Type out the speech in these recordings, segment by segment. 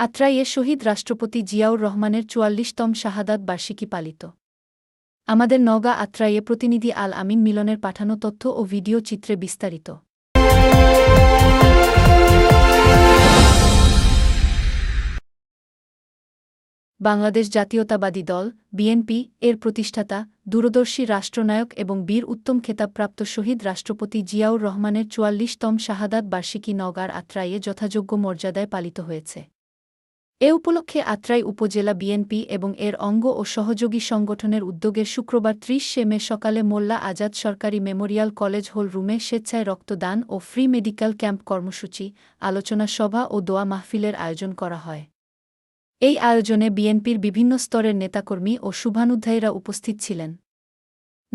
আত্রাইয়ে শহীদ রাষ্ট্রপতি জিয়াউর রহমানের চুয়াল্লিশতম শাহাদাত বার্ষিকী পালিত। আমাদের নগা আত্রাইয়ে প্রতিনিধি আল আমিন মিলনের পাঠানো তথ্য ও ভিডিও চিত্রে বিস্তারিত। বাংলাদেশ জাতীয়তাবাদী দল, বিএনপি, এর প্রতিষ্ঠাতা, দূরদর্শী রাষ্ট্রনায়ক এবং বীর উত্তম খেতাবপ্রাপ্ত শহীদ রাষ্ট্রপতি জিয়াউর রহমানের চুয়াল্লিশতম শাহাদাত বার্ষিকী নগার আত্রাইয়ে যথাযোগ্য মর্যাদায় পালিত হয়েছে। এ উপলক্ষে আত্রাই উপজেলা বিএনপি এবং এর অঙ্গ ও সহযোগী সংগঠনের উদ্যোগে শুক্রবার ত্রিশ সে মে সকালে মোল্লা আজাদ সরকারি মেমোরিয়াল কলেজ হল রুমে স্বেচ্ছায় রক্তদান ও ফ্রি মেডিকেল ক্যাম্প কর্মসূচি, আলোচনা সভা ও দোয়া মাহফিলের আয়োজন করা হয়। এই আয়োজনে বিএনপির বিভিন্ন স্তরের নেতাকর্মী ও শুভানুধ্যায়ীরা উপস্থিত ছিলেন।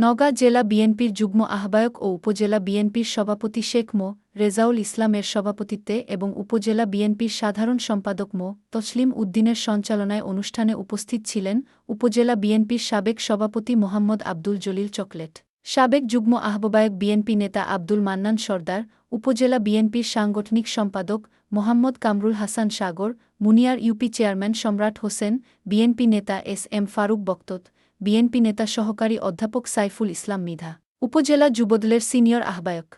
নওগাঁ জেলা বিএনপির যুগ্ম আহ্বায়ক ও উপজেলা বিএনপির সভাপতি শেখ মো, রেজাউল ইসলামের সভাপতিত্বে এবং উপজেলা বিএনপির সাধারণ সম্পাদক মো, তসলিম উদ্দিনের সঞ্চালনায় অনুষ্ঠানে উপস্থিত ছিলেন উপজেলা বিএনপির সাবেক সভাপতি মোহাম্মদ আব্দুল জলিল চকলেট। সাবেক যুগ্ম আহ্বায়ক বিএনপি নেতা আব্দুল মান্নান সর্দার, উপজেলা বিএনপির সাংগঠনিক সম্পাদক Mohammad Kamrul Hasan Sagar, meunière UP chairman Samrat Hossain, BNP নেতা এস এম ফারুক বক্তত। বিএনপি নেতা সহকারী অধ্যাপক সাইফুল ইসলাম মিধা, উপজেলা যুবদলের সিনিয়র আহ্বায়ক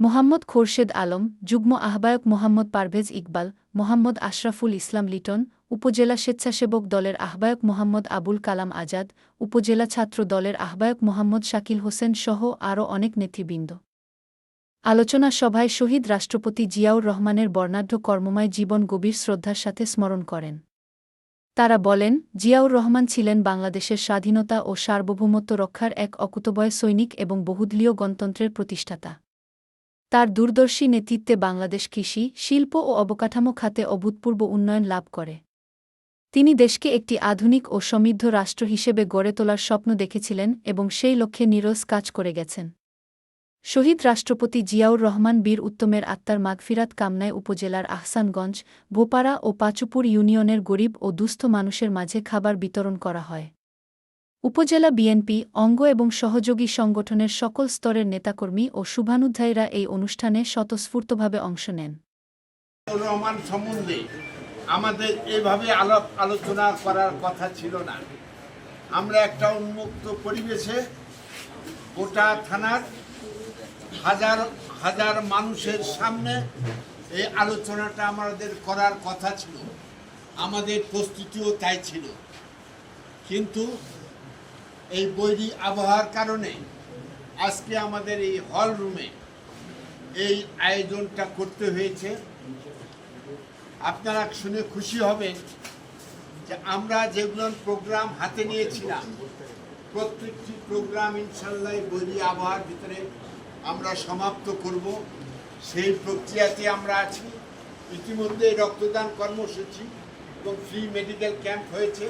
মোহাম্মদ খোরশেদ আলম, যুগ্ম আহ্বায়ক মোহাম্মদ পারভেজ ইকবাল, মোহাম্মদ আশরাফুল ইসলাম লিটন, উপজেলা স্বেচ্ছাসেবক দলের আহ্বায়ক মোহাম্মদ আবুল কালাম আজাদ, উপজেলা ছাত্র দলের আহ্বায়ক মোহাম্মদ শাকিল হোসেন সহ আরও অনেক নেতৃবৃন্দ। আলোচনা সভায় শহীদ রাষ্ট্রপতি জিয়াউর রহমানের বর্ণাঢ্য কর্মময় জীবন গভীর শ্রদ্ধার সাথে স্মরণ করেন। তারা বলেন, জিয়াউর রহমান ছিলেন বাংলাদেশের স্বাধীনতা ও সার্বভৌমত্ব রক্ষার এক অকুতবয় সৈনিক এবং বহুদলীয় গণতন্ত্রের প্রতিষ্ঠাতা। তার দূরদর্শী নেতৃত্বে বাংলাদেশ কৃষি, শিল্প ও অবকাঠামো খাতে অভূতপূর্ব উন্নয়ন লাভ করে। তিনি দেশকে একটি আধুনিক ও সমৃদ্ধ রাষ্ট্র হিসেবে গড়ে তোলার স্বপ্ন দেখেছিলেন এবং সেই লক্ষ্যে নিরস কাজ করে গেছেন। শহীদ রাষ্ট্রপতি জিয়াউর রহমান বীর উত্তমের আত্মার মাগফিরাত কামনায় উপজেলার আহসানগঞ্জ, ভোপাড়া ও পাচুপুর ইউনিয়নের গরিব ও দুস্থ মানুষের মাঝে খাবার বিতরণ করা হয়। উপজেলা বিএনপি, অঙ্গ এবং সহযোগী সংগঠনের সকল স্তরের নেতাকর্মী ও শুভানুধ্যায়ীরা এই অনুষ্ঠানে স্বতঃস্ফূর্তভাবে অংশ নেন। রহমান সম্বন্ধে আমাদের এভাবে আলাপ আলোচনা করার কথা ছিল না। আমরা একটা উন্মুক্ত পরিবেশে গোটা থানার হাজার হাজার মানুষের সামনে এই আলোচনাটা আমাদের করার কথা ছিল। আমাদের প্রস্তুতিও তাই ছিল। কিন্তু এই বৈরী আবহাওয়ার কারণে আজকে আমাদের এই হল রুমে এই আয়োজনটা করতে হয়েছে। আপনারা শুনে খুশি হবেন যে আমরা যেগুলো প্রোগ্রাম হাতে নিয়েছিলাম, প্রত্যেকটি প্রোগ্রাম ইনশাল্লাহ বৈরী আবহাওয়ার ভিতরে আমরা সমাপ্ত করব। সেই প্রক্রিয়াতে আমরা আছি। ইতিমধ্যে রক্তদান কর্মসূচি এবং ফ্রি মেডিকেল ক্যাম্প হয়েছে।